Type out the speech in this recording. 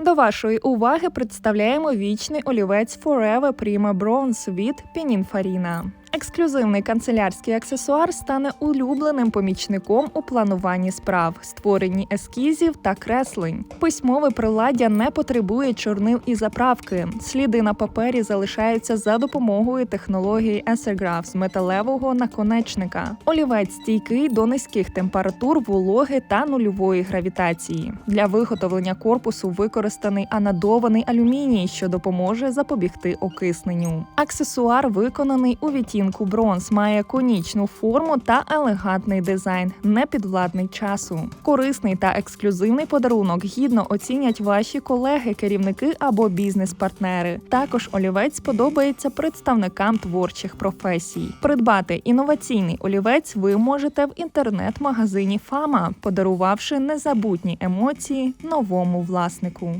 До вашої уваги представляємо вічний олівець Forever Prima Bronze від Pininfarina. Ексклюзивний канцелярський аксесуар стане улюбленим помічником у плануванні справ, створенні ескізів та креслень. Письмове приладдя не потребує чорнил і заправки. Сліди на папері залишаються за допомогою технології Essergraph з металевого наконечника. Олівець стійкий до низьких температур, вологи та нульової гравітації. Для виготовлення корпусу використаний анодований алюміній, що допоможе запобігти окисненню. Аксесуар виконаний у відтінку бронз, має конічну форму та елегантний дизайн, не підвладний часу. Корисний та ексклюзивний подарунок гідно оцінять ваші колеги, керівники або бізнес-партнери. Також олівець сподобається представникам творчих професій. Придбати інноваційний олівець ви можете в інтернет-магазині Фама, подарувавши незабутні емоції новому власнику.